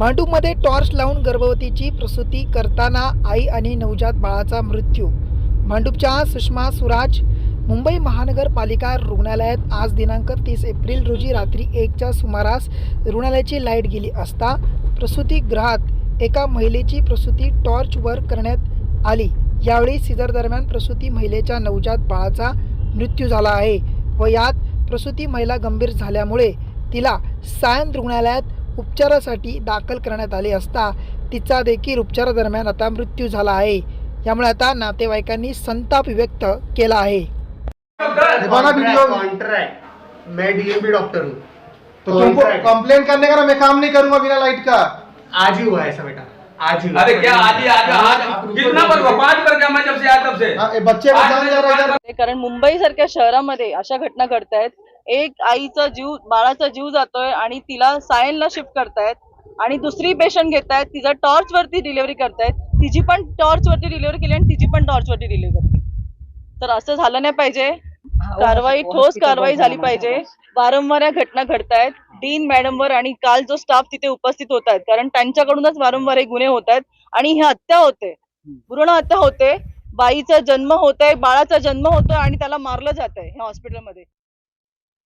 मांडूमध्ये torch लावून गर्भवतीची प्रसूती करताना आई आणि नवजात बाळाचा मृत्यू. मांडूपच्या सुषमा सुराज मुंबई महानगरपालिका रुग्णालयात आज दिनांक तीस एप्रिल रोजी रात्री एकच्या सुमारास रुग्णालयाची लाइट गेली असता प्रसूतीगृहात एका महिलेची प्रसूती टॉर्चवर करण्यात आली. यावेळी सिझर दरम्यान प्रसूती महिलेच्या नवजात बाळाचा मृत्यू झाला आहे व यात प्रसूती महिला गंभीर झाल्यामुळे तिला सायन रुग्णालयात उपचारासाठी दाखल करण्यात आले असता तिचा देखील उपचारादरम्यान आता मृत्यू झाला आहे. यामुळे आता नातेवाईकांनी संताप व्यक्त केला आहे. मैं डीएमपी डॉक्टर हूँ. तो तुमको Contract. कंप्लेन करने का ना मैं काम नहीं करूंगा बिना लाइट का। आज ही हुआ ऐसा बेटा आज ही। अरे क्या आज ही आज आज आप रुको, कितना रुको, पर हुआ पांच पर क्या मैं जब से आया तब से। हाँ, ये बच्चे को जान जा रहा है इधर। ते कारण मुंबई सारख्या शहरामध्ये अशा घटना घडतायत एक आईचा जीव बाळाचा जीव जातोय आणि तिला सायनला शिफ्ट करतायत. आणि दुसरी पेशंट घेतायत तिचा टॉर्च वरती डिलिव्हरी करतायत. तिची पण टॉर्च वरती डिलिव्हरी केली आणि तिची पण टॉर्च वरती डिलिव्हरी केली तर असं झालं नाही पाहिजे. कारवाई ठोस कारवाई झाली पाहिजे. वारंवार या घटना घडतायत. डीन मॅडमवर आणि काल जो स्टाफ तिथे उपस्थित होत आहेत कारण त्यांच्याकडूनच वारंवार हे गुन्हे होत आहेत आणि ही हत्या होते. भ्रूण हत्या होते. बाईचा जन्म होत आहे बाळाचा जन्म होतोय आणि त्याला मारलं जात आहे ह्या हॉस्पिटलमध्ये